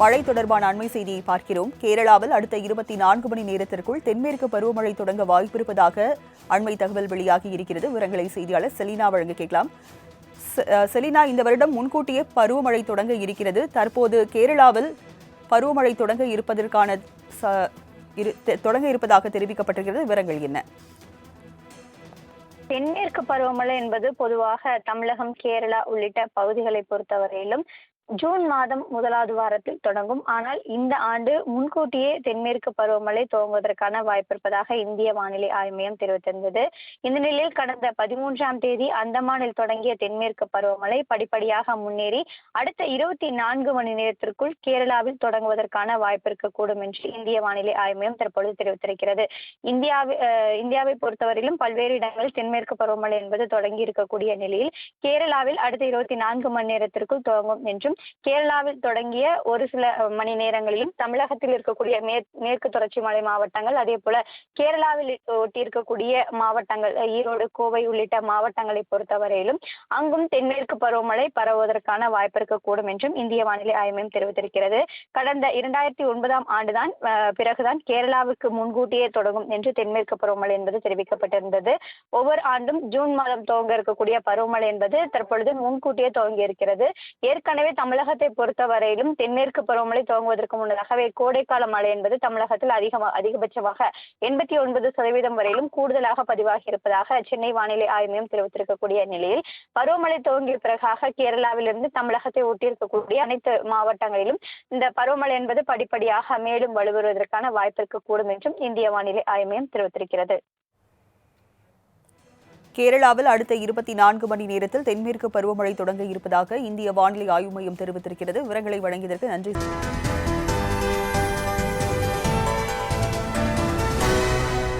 மழை தொடர்பான அண்மை செய்தியை பார்க்கிறோம். கேரளாவில் அடுத்த இருபத்தி நான்கு மணி நேரத்திற்குள் தென்மேற்கு பருவமழை தொடங்க வாய்ப்பிருப்பதாக அண்மை தகவல் வெளியாகி இருக்கிறது. விவரங்களை செய்தியாளர் செலினா வழங்க கேட்கலாம். செலினா இந்த வருடம் முன்கூட்டியே பருவமழை தொடங்க இருக்கிறது. தற்போது கேரளாவில் பருவமழை தொடங்க இருப்பதற்கான ச- இரு- தொடங்க இருப்பதாக தெரிவிக்கப்பட்டிருக்கிறது. விவரங்கள் என்ன? தென்மேற்கு பருவமழை என்பது பொதுவாக தமிழகம் கேரளா உள்ளிட்ட பகுதிகளை பொறுத்தவரையிலும் ஜூன் மாதம் முதலாவது வாரத்தில் தொடங்கும். ஆனால் இந்த ஆண்டு முன்கூட்டியே தென்மேற்கு பருவமழை துவங்குவதற்கான வாய்ப்பிருப்பதாக இந்திய வானிலை ஆய்வு மையம் தெரிவித்திருந்தது. இந்த நிலையில் கடந்த பதிமூன்றாம் தேதி அந்தமானில் தொடங்கிய தென்மேற்கு பருவமழை படிப்படியாக முன்னேறி அடுத்த இருபத்தி நான்கு மணி நேரத்திற்குள் கேரளாவில் தொடங்குவதற்கான வாய்ப்பு இருக்கக்கூடும் என்று இந்திய வானிலை ஆய்வு மையம் தற்பொழுது தெரிவித்திருக்கிறது. இந்தியாவை இந்தியாவை பொறுத்தவரையிலும் பல்வேறு இடங்களில் தென்மேற்கு பருவமழை என்பது தொடங்கி இருக்கக்கூடிய நிலையில் கேரளாவில் அடுத்த இருபத்தி நான்கு மணி நேரத்திற்குள் துவங்கும் என்றும் கேரளாவில் தொடங்கிய ஒரு சில மணி நேரங்களிலும் தமிழகத்தில் இருக்கக்கூடிய மேற் மேற்கு தொடர்ச்சி மலை மாவட்டங்கள் அதே போல கேரளாவில் ஒட்டி இருக்கக்கூடிய மாவட்டங்கள் ஈரோடு கோவை உள்ளிட்ட மாவட்டங்களை பொறுத்தவரையிலும் அங்கும் தென்மேற்கு பருவமழை பரவுவதற்கான வாய்ப்பு இருக்கக்கூடும் என்றும் இந்திய வானிலை ஆய்வு மையம் தெரிவித்திருக்கிறது. கடந்த இரண்டாயிரத்தி ஒன்பதாம் ஆண்டுதான் பிறகுதான் கேரளாவுக்கு முன்கூட்டியே தொடங்கும் என்று தென்மேற்கு பருவமழை என்பது தெரிவிக்கப்பட்டிருந்தது. ஒவ்வொரு ஆண்டும் ஜூன் மாதம் துவங்க இருக்கக்கூடிய பருவமழை என்பது தற்பொழுது முன்கூட்டியே துவங்கி இருக்கிறது ஏற்கனவே தமிழ் தமிழகத்தை பொறுத்தவரையிலும் தென்மேற்கு பருவமழை துவங்குவதற்கு முன்னதாகவே கோடைக்கால மழை என்பது தமிழகத்தில் அதிகமாக அதிகபட்சமாக எண்பத்தி ஒன்பது சதவீதம் வரையிலும் கூடுதலாக பதிவாகி இருப்பதாக சென்னை வானிலை ஆய்வு மையம் தெரிவித்திருக்கக்கூடிய நிலையில் பருவமழை துவங்கிய பிறகாக கேரளாவிலிருந்து தமிழகத்தை ஒட்டியிருக்கக்கூடிய அனைத்து மாவட்டங்களிலும் இந்த பருவமழை என்பது படிப்படியாக மேலும் வலுவருவதற்கான வாய்ப்பு இருக்கக்கூடும் என்றும் இந்திய வானிலை ஆய்வு மையம் தெரிவித்திருக்கிறது. கேரளாவில் அடுத்த இருபத்தி நான்கு மணி நேரத்தில் தென்மேற்கு பருவமழை தொடங்க இருப்பதாக இந்திய வானிலை ஆய்வு மையம் தெரிவித்திருக்கிறது. விவரங்களை வழங்கியதற்கு நன்றி.